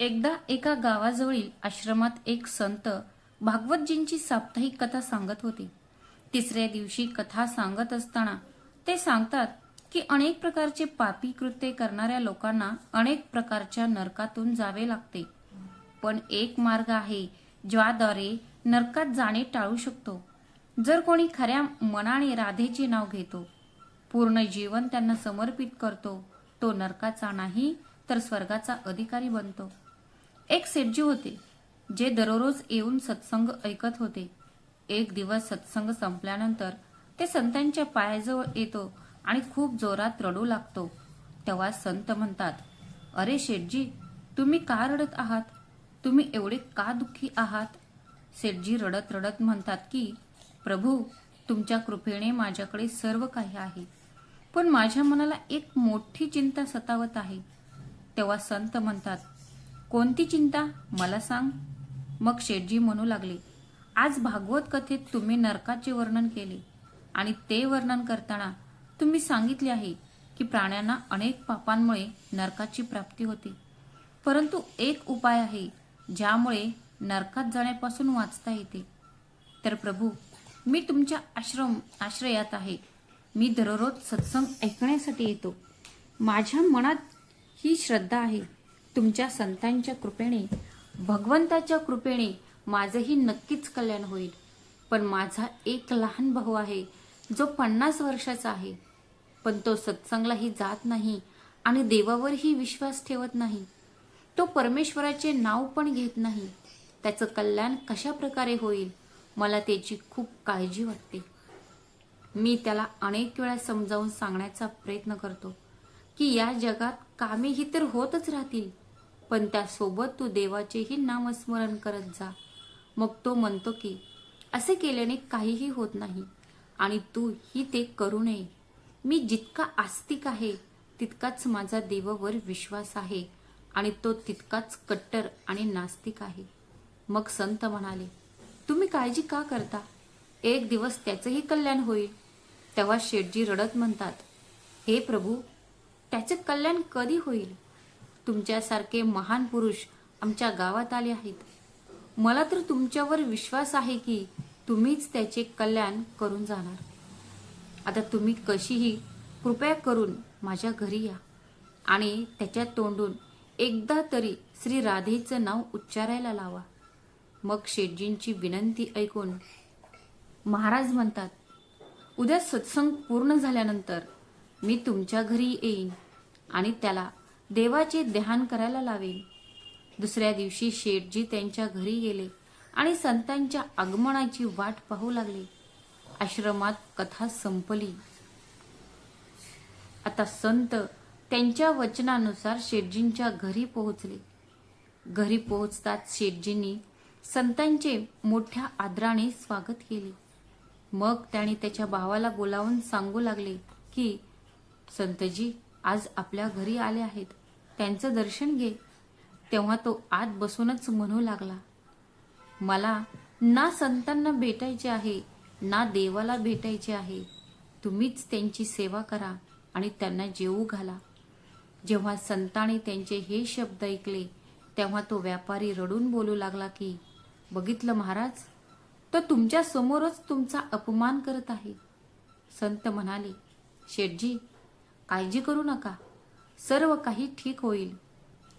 एकदा एका गावाजवळील आश्रमात एक संत भागवतजींची साप्ताहिक कथा सांगत होते. तिसऱ्या दिवशी कथा सांगत असताना ते सांगतात की अनेक प्रकारचे पापी कृत्य करणाऱ्या लोकांना अनेक प्रकारच्या नरकातून जावे लागते. पण एक मार्ग आहे ज्याद्वारे नरकात जाणे टाळू शकतो. जर कोणी खऱ्या मनाने राधेचे नाव घेतो पूर्ण जीवन त्यांना समर्पित करतो तो नरकाचा नाही तर स्वर्गाचा अधिकारी बनतो. एक सेठजी होते जे दररोज येऊन सत्संग ऐकत होते. एक दिवस सत्संग संपल्यानंतर ते संतांच्या पायाजवळ येतो आणि खूप जोरात रडू लागतो. तेव्हा संत म्हणतात अरे शेठजी तुम्ही का रडत आहात? तुम्ही एवढे का दुःखी आहात? सेठजी रडत रडत म्हणतात की प्रभू तुमच्या कृपेने माझ्याकडे सर्व काही आहे. पण माझ्या मनाला एक मोठी चिंता सतावत आहे. तेव्हा संत म्हणतात कोणती चिंता? मला सांग. मग शेठजी म्हणू लागले आज भागवत कथेत तुम्ही नरकाचे वर्णन केले आणि ते वर्णन करताना तुम्ही सांगितले आहे की प्राण्यांना अनेक पापांमुळे नरकाची प्राप्ती होते. परंतु एक उपाय आहे ज्यामुळे नरकात जाण्यापासून वाचता येते. तर प्रभू मी तुमच्या आश्रम आश्रयात आहे. मी दररोज सत्संग ऐकण्यासाठी येतो. माझ्या मनात ही श्रद्धा आहे. तुमच्या संतांच्या कृपेने भगवंताच्या कृपेने माझंही नक्कीच कल्याण होईल. पण माझा एक लहान भाऊ आहे जो पन्नास वर्षाचा आहे. पण तो सत्संगलाही जात नाही आणि देवावरही विश्वास ठेवत नाही. तो परमेश्वराचे नाव पण घेत नाही. त्याचं कल्याण कशा प्रकारे होईल मला त्याची खूप काळजी वाटते. मी त्याला अनेक वेळा समजावून सांगण्याचा प्रयत्न करतो की या जगात कामेही तर होतच राहतील. पण त्यासोबत तू देवाचेही नामस्मरण करत जा. मग तो म्हणतो की असे केल्याने काहीही होत नाही आणि तू ही ते करू नये. मी जितका आस्तिक आहे तितकाच माझा देवावर विश्वास आहे आणि तो तितकाच कट्टर आणि नास्तिक आहे. मग संत म्हणाले तुम्ही काळजी का करता? एक दिवस त्याचंही कल्याण होईल. तेव्हा शेठजी रडत म्हणतात हे प्रभू त्याचे कल्याण कधी होईल? तुमच्यासारखे महान पुरुष आमच्या गावात आले आहेत. मला तर तुमच्यावर विश्वास आहे की तुम्हीच त्याचे कल्याण करून जाणार. आता तुम्ही कशीही कृपया करून माझ्या घरी या आणि त्याच्या तोंडून एकदा तरी श्री राधेचं नाव उच्चारायला लावा. मग शेटजींची विनंती ऐकून महाराज म्हणतात उद्या सत्संग पूर्ण झाल्यानंतर मी तुमच्या घरी येईन आणि त्याला देवाचे ध्यान करायला लावेल. दुसऱ्या दिवशी शेठजी त्यांच्या घरी गेले आणि संतांच्या आगमनाची वाट पाहू लागले. आश्रमात कथा संपली. आता संत त्यांच्या वचनानुसार शेठजींच्या घरी पोहोचले. घरी पोहोचताच शेठजींनी संतांचे मोठ्या आदराने स्वागत केले. मग त्याने त्याच्या भावाला बोलावून सांगू लागले की संतजी आज आपल्या घरी आले आहेत. त्यांचं दर्शन घे. तेव्हा तो आत बसूनच म्हणू लागला मला ना संतांना भेटायचे आहे ना देवाला भेटायचे आहे. तुम्हीच त्यांची सेवा करा आणि त्यांना जेवू घाला. जेव्हा संतांनी त्यांचे हे शब्द ऐकले तेव्हा तो व्यापारी रडून बोलू लागला की बघितलं महाराज तो तुमच्या समोरच तुमचा अपमान करत आहे. संत म्हणाले शेठजी काळजी करू नका. सर्व काही ठीक होईल.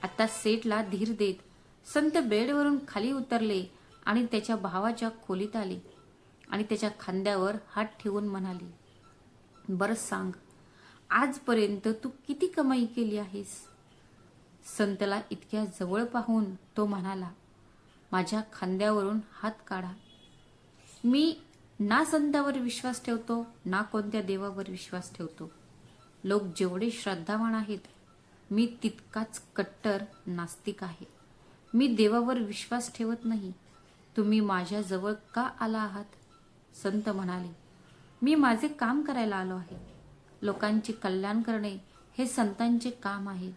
आता सेठला धीर देत संत बेडवरून खाली उतरले आणि त्याच्या भावाच्या खोलीत आले आणि त्याच्या खांद्यावर हात ठेवून म्हणाले बरं सांग आजपर्यंत तू किती कमाई केली आहेस? संतला इतक्या जवळ पाहून तो म्हणाला माझ्या खांद्यावरून हात काढा. मी ना संतावर विश्वास ठेवतो ना कोणत्या देवावर विश्वास ठेवतो. लोक जेवढे श्रद्धावान आहेत मी तितकाच कट्टर नास्तिक आहे. मी देवावर विश्वास ठेवत नाही. तुम्ही माझ्याजवळ का आला आहात? संत म्हणाले मी माझे काम करायला आलो आहे. लोकांचे कल्याण करणे हे संतांचे काम आहे.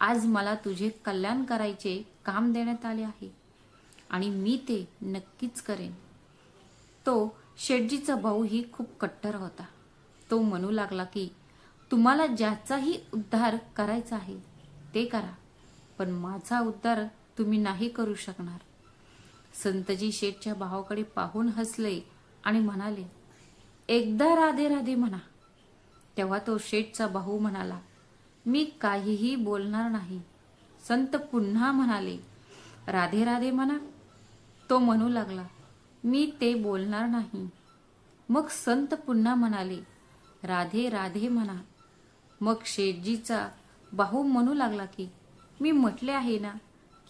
आज मला तुझे कल्याण करायचे काम देण्यात आले आहे आणि मी ते नक्कीच करेन. तो शेटजीचा भाऊही खूप कट्टर होता. तो म्हणू लागला की तुम्हाला ज्याचाही उद्धार करायचा आहे ते करा. पण माझा उद्धार तुम्ही नाही करू शकणार. संतजी शेठच्या भावाकडे पाहून हसले आणि म्हणाले एकदा राधे राधे म्हणा. तेव्हा तो शेठचा भाऊ म्हणाला मी काहीही बोलणार नाही. संत पुन्हा म्हणाले राधे राधे म्हणा. तो म्हणू लागला मी ते बोलणार नाही. मग संत पुन्हा म्हणाले राधे राधे म्हणा. मग शेठजीचा बाहू म्हणू लागला की मी म्हटले आहे ना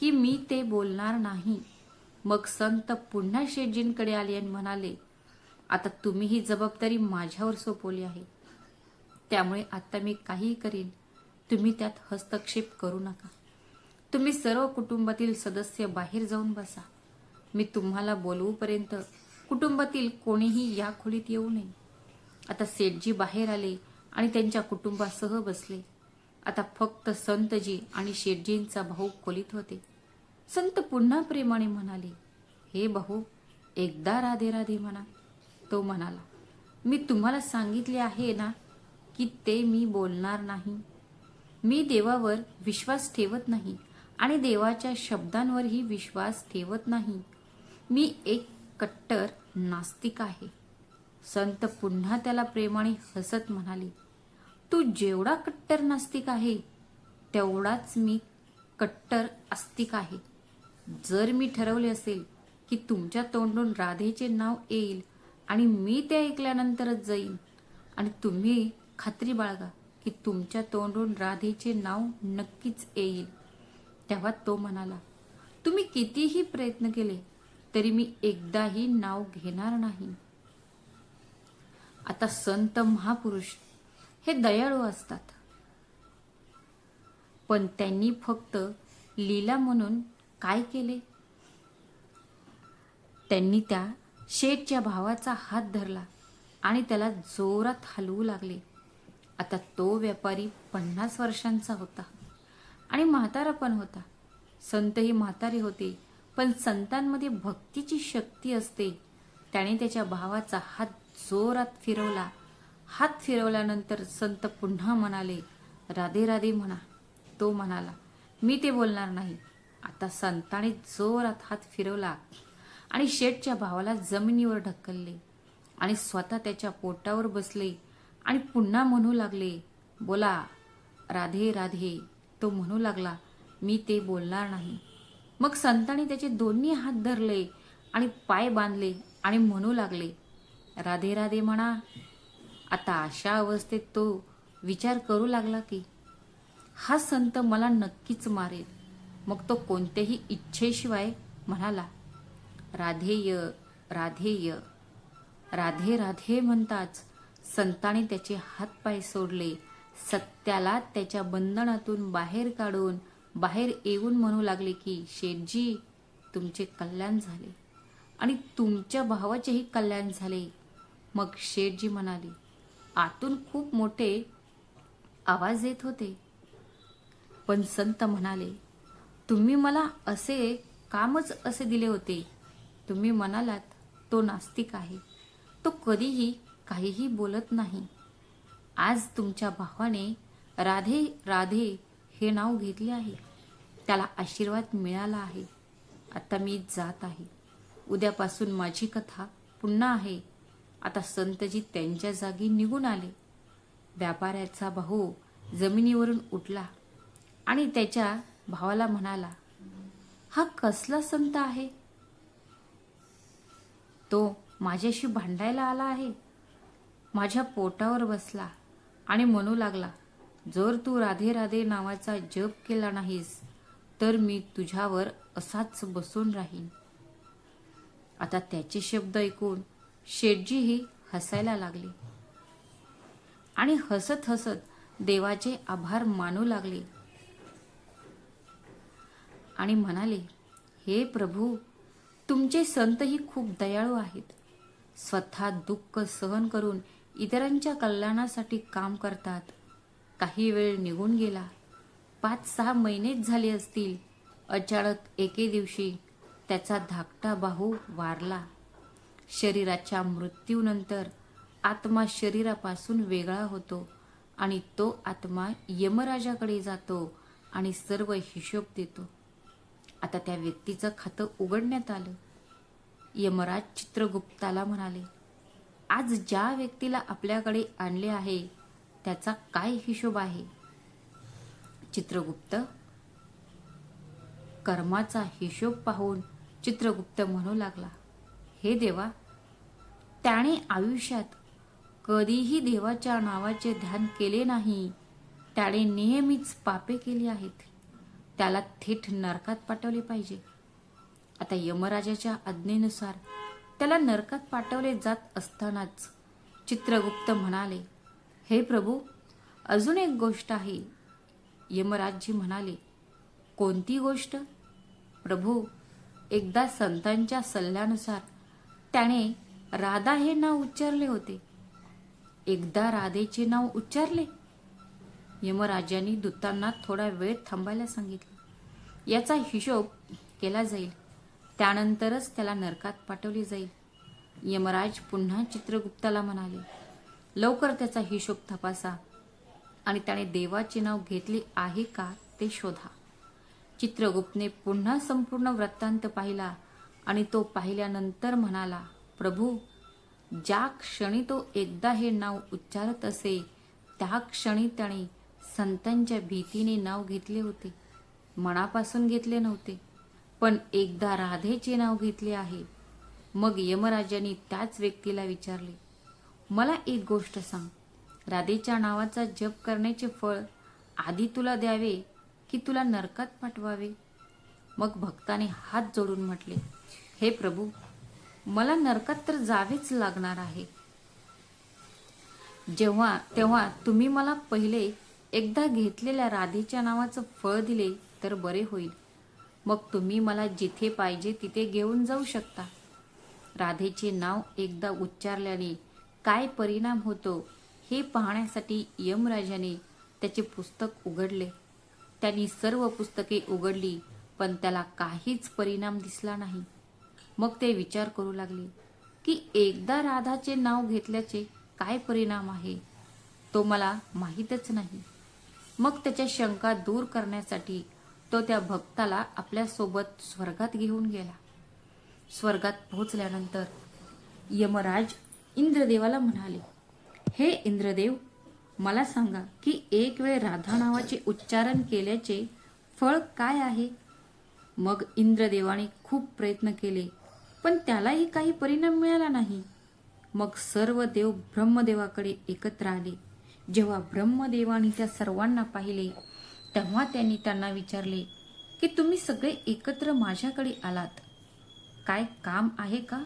की मी ते बोलणार नाही. मग संत पुन्हा शेठजींकडे आले आणि म्हणाले आता तुम्ही ही जबाबदारी माझ्यावर सोपवली आहे. त्यामुळे आता मी काही करीन. तुम्ही त्यात हस्तक्षेप करू नका. तुम्ही सर्व कुटुंबातील सदस्य बाहेर जाऊन बसा. मी तुम्हाला बोलवूपर्यंत कुटुंबातील कोणीही या खोलीत येऊ नये. आता सेठजी बाहेर आले आणि त्यांच्या कुटुंबासह बसले. आता फक्त संतजी आणि शेटजींचा भाऊ खोलीत होते. संत पुन्हा प्रेमाने म्हणाले हे भाऊ एकदा राधे राधे म्हणा. तो म्हणाला मी तुम्हाला सांगितले आहे ना की ते मी बोलणार नाही. मी देवावर विश्वास ठेवत नाही आणि देवाच्या शब्दांवरही विश्वास ठेवत नाही. मी एक कट्टर नास्तिक आहे. संत पुन्हा त्याला प्रेमाने हसत म्हणाले तू जेवढा कट्टर नास्तिक आहे तेवढाच मी कट्टर आस्तिक आहे. जर मी ठरवले असेल की तुमच्या तोंडून राधेचे नाव येईल आणि मी ते ऐकल्यानंतरच जाईन आणि तुम्ही खात्री बाळगा की तुमच्या तोंडून राधेचे नाव नक्कीच येईल. तेव्हा तो म्हणाला तुम्ही कितीही प्रयत्न केले तरी मी एकदाही नाव घेणार नाही. आता संत महापुरुष हे दयाळू असतात. पण त्यांनी फक्त लीला म्हणून काय केले? त्यांनी त्या शेठच्या भावाचा हात धरला आणि त्याला जोरात हलवू लागले. आता तो व्यापारी पन्नास वर्षांचा होता आणि म्हातारा पण होता. संतही म्हातारे होते पण संतांमध्ये भक्तीची शक्ती असते. त्याने त्याच्या भावाचा हात जोरात फिरवला हात फिरवल्यानंतर संत पुन्हा म्हणाले राधे राधे म्हणा. तो म्हणाला मी ते बोलणार नाही. आता संताने जोरात हात फिरवला आणि शेठच्या भावाला जमिनीवर ढकलले आणि स्वतः त्याच्या पोटावर बसले आणि पुन्हा म्हणू लागले बोला राधे राधे. तो म्हणू लागला मी ते बोलणार नाही. मग संतांनी त्याचे दोन्ही हात धरले आणि पाय बांधले आणि म्हणू लागले राधे राधे म्हणा. आता अशा अवस्थेत तो विचार करू लागला की हा संत मला नक्कीच मारेल. मग तो कोणत्याही इच्छेशिवाय म्हणाला राधेय राधेय राधे राधे म्हणताच संताने त्याचे हातपाय सोडले. सत्याला त्याच्या बंधनातून बाहेर काढून बाहेर येऊन म्हणू लागले की शेठजी तुमचे कल्याण झाले आणि तुमच्या भावाचेही कल्याण झाले. मग शेठजी म्हणाले आतून खूप मोठे आवाज येत होते. पण संत म्हणाले तुम्ही मला असे कामच असे दिले होते. तुम्ही म्हणालात तो नास्तिक आहे. तो कधीही काहीही बोलत नाही. आज तुमच्या भावाने राधे राधे हे नाव घेतले आहे. त्याला आशीर्वाद मिळाला आहे. आता मी जात आहे. उद्यापासून माझी कथा पुन्हा आहे. आता संतजी त्यांच्या जागी निघून आले. व्यापाऱ्याचा भाऊ जमिनीवरून उठला आणि त्याच्या भावाला म्हणाला हा कसला संत आहे? तो माझ्याशी भांडायला आला आहे. माझ्या पोटावर बसला आणि म्हणू लागला जर तू राधे राधे नावाचा जप केला नाहीस तर मी तुझ्यावर असाच बसून राहीन. आता त्याचे शब्द ऐकून शेटजीही हसायला लागले. आणि हसत हसत देवाचे आभार मानू लागले. आणि म्हणाले हे प्रभू तुमचे संतही खूप दयाळू आहेत. स्वतः दुःख सहन करून इतरांच्या कल्याणासाठी काम करतात. काही वेळ निघून गेला. पाच सहा महिनेच झाले असतील. अचानक एके दिवशी त्याचा धाकटा बाहू वारला. शरीराच्या मृत्यूनंतर आत्मा शरीरापासून वेगळा होतो आणि तो आत्मा यमराजाकडे जातो आणि सर्व हिशोब देतो. आता त्या व्यक्तीचं खातं उघडण्यात आलं. यमराज चित्रगुप्ताला म्हणाले आज ज्या व्यक्तीला आपल्याकडे आणले आहे त्याचा काय हिशोब आहे? चित्रगुप्त कर्माचा हिशोब पाहून चित्रगुप्त म्हणू लागला. हे देवा त्याने आयुष्यात कधीही देवाच्या नावाचे ध्यान केले नाही त्याने नेहमीच पापे केली आहेत. त्याला थेट नरकात पाठवले पाहिजे. आता यमराजाच्या आज्ञेनुसार त्याला नरकात पाठवले जात असतानाच चित्रगुप्त म्हणाले हे प्रभू अजून एक गोष्ट आहे. यमराजजी म्हणाले कोणती गोष्ट? प्रभू एकदा संतांच्या सल्ल्यानुसार त्याने राधा हे नाव उच्चारले होते. एकदा राधेचे नाव उच्चारले. यमराजांनी दूतांना थोडा वेळ थांबायला सांगितले. याचा हिशोब केला जाईल. त्यानंतरच त्याला नरकात पाठवले जाईल. यमराज पुन्हा चित्रगुप्ताला म्हणाले लवकर त्याचा हिशोब तपासा आणि त्याने देवाचे नाव घेतले आहे का ते शोधा. चित्रगुप्तने पुन्हा संपूर्ण वृत्तांत पाहिला. आणि तो पाहिल्यानंतर म्हणाला प्रभू ज्या क्षणी तो एकदा हे नाव उच्चारत असे त्या क्षणी त्याने संतांच्या भीतीने नाव घेतले होते. मनापासून घेतले नव्हते पण एकदा राधेचे नाव घेतले आहे. मग यमराजांनी त्याच व्यक्तीला विचारले मला एक गोष्ट सांग. राधेच्या नावाचा जप करण्याचे फळ आधी तुला द्यावे की तुला नरकात पाठवावे? मग भक्ताने हात जोडून म्हटले हे प्रभू मला नरकात तर जावेच लागणार आहे. जेव्हा तेव्हा तुम्ही मला पहिले एकदा घेतलेल्या राधेच्या नावाचं फळ दिले तर बरे होईल. मग तुम्ही मला जिथे पाहिजे तिथे घेऊन जाऊ शकता. राधेचे नाव एकदा उच्चारल्याने काय परिणाम होतो हे पाहण्यासाठी यमराजाने त्याचे पुस्तक उघडले. त्यांनी सर्व पुस्तके उघडली पण त्याला काहीच परिणाम दिसला नाही. मग ते विचार करू लागले की एकदा राधाचे नाव घेतल्याचे काय परिणाम आहे? तो मला माहीतच नाही. मग त्याच्या शंका दूर करण्यासाठी तो त्या भक्ताला आपल्यासोबत स्वर्गात घेऊन गेला. स्वर्गात पोहोचल्यानंतर यमराज इंद्रदेवाला म्हणाले हे इंद्रदेव मला सांगा की एक वेळ राधा नावाचे उच्चारण केल्याचे फळ काय आहे? मग इंद्रदेवाने खूप प्रयत्न केले पण त्यालाही काही परिणाम मिळाला नाही. मग सर्व देव ब्रह्मदेवाकडे एकत्र आले. जेव्हा ब्रह्मदेवाने त्या सर्वांना पाहिले तेव्हा त्यांनी त्यांना विचारले की तुम्ही सगळे एकत्र माझ्याकडे आलात? काय काम आहे का?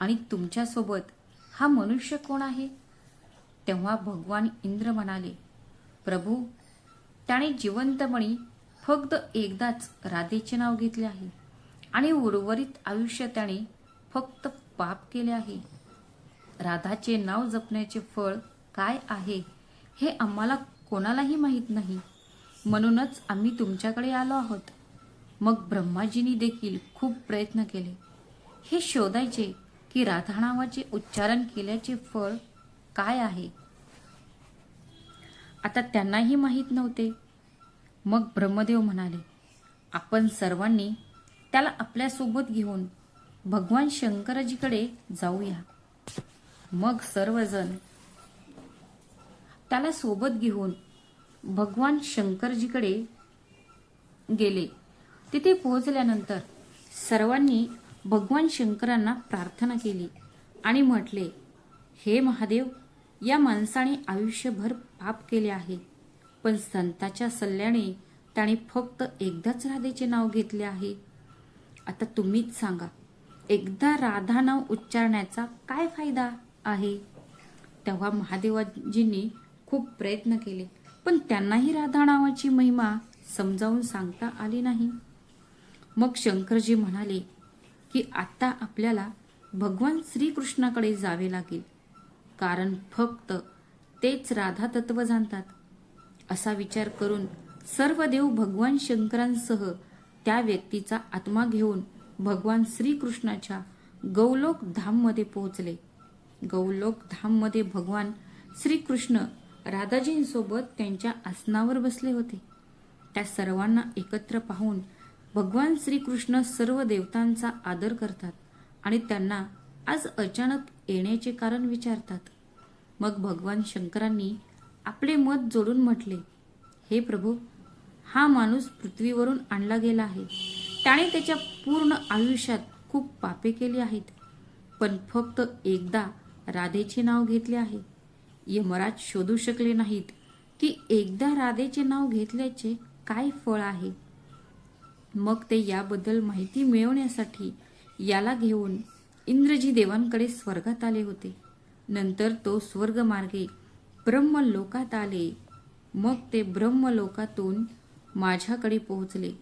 आणि तुमच्यासोबत हा मनुष्य कोण आहे? तेव्हा भगवान इंद्र म्हणाले प्रभू त्याने जिवंतपणी फक्त एकदाच राधेचे नाव घेतले आहे. आणि उर्वरित आयुष्य त्याने फक्त पाप केले आहे. राधाचे नाव जपण्याचे फळ काय आहे हे आम्हाला कोणालाही माहीत नाही. म्हणूनच आम्ही तुमच्याकडे आलो आहोत. मग ब्रह्माजींनी देखील खूप प्रयत्न केले. हे शोधायचे की राधा नावाचे उच्चारण केल्याचे फळ काय आहे? आता त्यांनाही माहीत नव्हते. मग ब्रह्मदेव म्हणाले आपण सर्वांनी त्याला आपल्यासोबत घेऊन भगवान शंकरजीकडे जाऊया. मग सर्वजण त्याला सोबत घेऊन भगवान शंकरजीकडे गेले. तिथे पोहोचल्यानंतर सर्वांनी भगवान शंकरांना प्रार्थना केली आणि म्हटले हे महादेव या माणसाने आयुष्यभर पाप केले आहे पण संताच्या सल्ल्याने त्याने फक्त एकदाच राधेचे नाव घेतले आहे. आता तुम्हीच सांगा. एकदा राधा नाव उच्चारण्याचा काय फायदा आहे? तेव्हा महादेवाजींनी खूप प्रयत्न केले पण त्यांनाही राधा नावाची महिमा समजावून सांगता आली नाही. मग शंकरजी म्हणाले की आता आपल्याला भगवान श्रीकृष्णाकडे जावे लागेल कारण फक्त तेच राधा तत्व जाणतात. असा विचार करून सर्व देव भगवान शंकरांसह त्या व्यक्तीचा आत्मा घेऊन भगवान श्रीकृष्णाच्या गौलोक धाममध्ये पोहोचले. गौलोक धाममध्ये भगवान श्रीकृष्ण राधाजींसोबत त्यांच्या आसनावर बसले होते. त्या सर्वांना एकत्र पाहून भगवान श्रीकृष्ण सर्व देवतांचा आदर करतात आणि त्यांना आज अचानक येण्याचे कारण विचारतात. मग भगवान शंकरांनी आपले मत जोडून म्हटले हे प्रभू हा माणूस पृथ्वीवरून आणला गेला आहे. त्याने त्याच्या पूर्ण आयुष्यात खूप पापे केली आहेत. पण फक्त एकदा राधेचे नाव घेतले आहे. यमराज शोधू शकले नाहीत की एकदा राधेचे नाव घेतल्याचे काय फळ आहे. मग ते याबद्दल माहिती मिळवण्यासाठी याला घेऊन इंद्रजी देवांकडे स्वर्गात आले होते. नंतर तो स्वर्गमार्गे ब्रह्मलोकात आले. मग ते ब्रह्मलोकातून माझ्याकडे पोहोचले.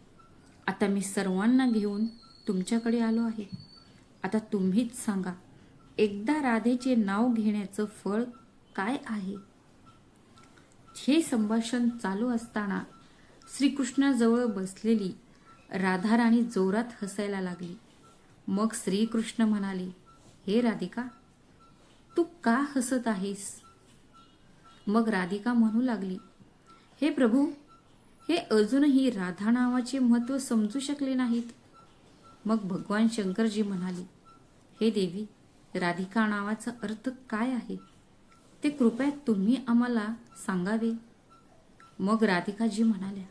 आता मी सर्वांना घेऊन तुमच्याकडे आलो आहे. आता तुम्हीच सांगा एकदा राधेचे नाव घेण्याचं फळ काय आहे? हे संभाषण चालू असताना श्रीकृष्णाजवळ बसलेली राधाराणी जोरात हसायला लागली. मग श्रीकृष्ण म्हणाले हे राधिका तू का हसत आहेस? मग राधिका म्हणू लागली हे प्रभू हे अजूनही राधा नावाचे महत्त्व समजू शकले नाहीत. मग भगवान शंकरजी म्हणाले हे देवी राधिका नावाचा अर्थ काय आहे? ते कृपया तुम्ही आम्हाला सांगावे. मग राधिकाजी म्हणाल्या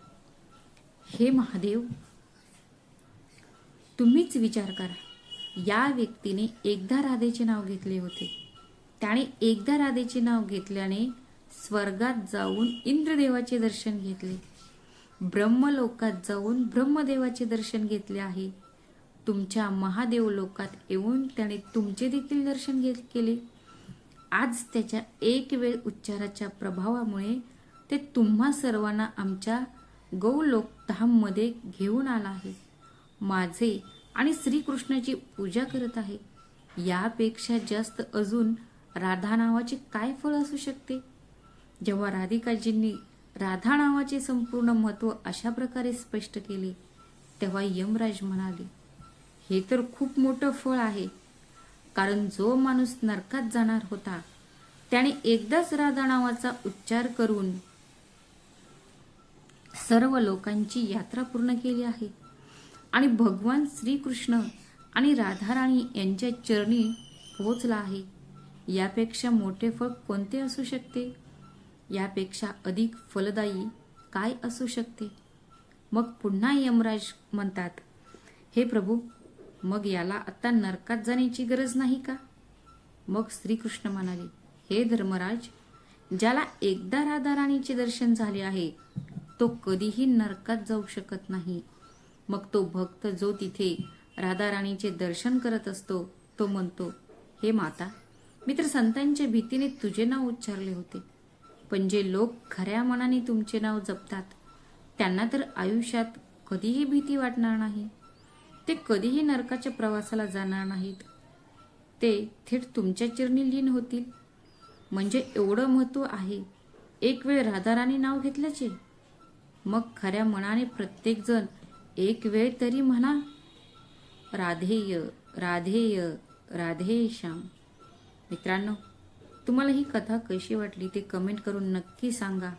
हे महादेव तुम्हीच विचार करा. या व्यक्तीने एकदा राधेचे नाव घेतले होते. त्याने एकदा राधेचे नाव घेतल्याने स्वर्गात जाऊन इंद्रदेवाचे दर्शन घेतले. ब्रह्मलोकात जाऊन ब्रह्मदेवाचे दर्शन घेतले आहे. तुमच्या महादेव लोकात येऊन त्याने तुमचे देखील दर्शन घेत केले. आज त्याच्या एक वेळ उच्चाराच्या प्रभावामुळे ते तुम्हा सर्वांना आमच्या गौलोकधाममध्ये घेऊन आला आहे. माझे आणि श्रीकृष्णाची पूजा करत आहे. यापेक्षा जास्त अजून राधा नावाचे काय फळ असू शकते? जेव्हा राधिकाजींनी राधा नावाचे संपूर्ण महत्त्व अशा प्रकारे स्पष्ट केले. तेव्हा यमराज म्हणाले हे तर खूप मोठं फळ आहे. कारण जो माणूस नरकात जाणार होता त्याने एकदाच राधा नावाचा उच्चार करून सर्व लोकांची यात्रा पूर्ण केली आहे. आणि भगवान श्रीकृष्ण आणि राधाराणी यांच्या चरणी पोहोचला आहे. यापेक्षा मोठे फळ कोणते असू शकते? यापेक्षा अधिक फलदायी काय असू शकते? मग पुन्हा यमराज म्हणतात हे प्रभू मग याला आता नरकात जाण्याची गरज नाही का? मग श्रीकृष्ण म्हणाले हे धर्मराज ज्याला एकदा राधाराणीचे दर्शन झाले आहे तो कधीही नरकात जाऊ शकत नाही. मग तो भक्त जो तिथे राधाराणीचे दर्शन करत असतो तो म्हणतो हे माता मी तर संतांच्या भीतीने तुझे नाव उच्चारले होते. पण जे लोक खऱ्या मनाने तुमचे नाव जपतात त्यांना तर आयुष्यात कधीही भीती वाटणार नाही. ते कधीही नरकाच्या प्रवासाला जाणार नाहीत. ते थेट तुमच्या चिरणी लीन होतील. म्हणजे एवढं महत्त्व आहे एक वेळ राधाराणी नाव घेतल्याचे. मग खऱ्या मनाने प्रत्येकजण एक वेळ तरी म्हणा राधेय राधेय राधे श्याम. मित्रांनो तुम्हाला ही कथा कशी वाटली ते कमेंट करून नक्की सांगा.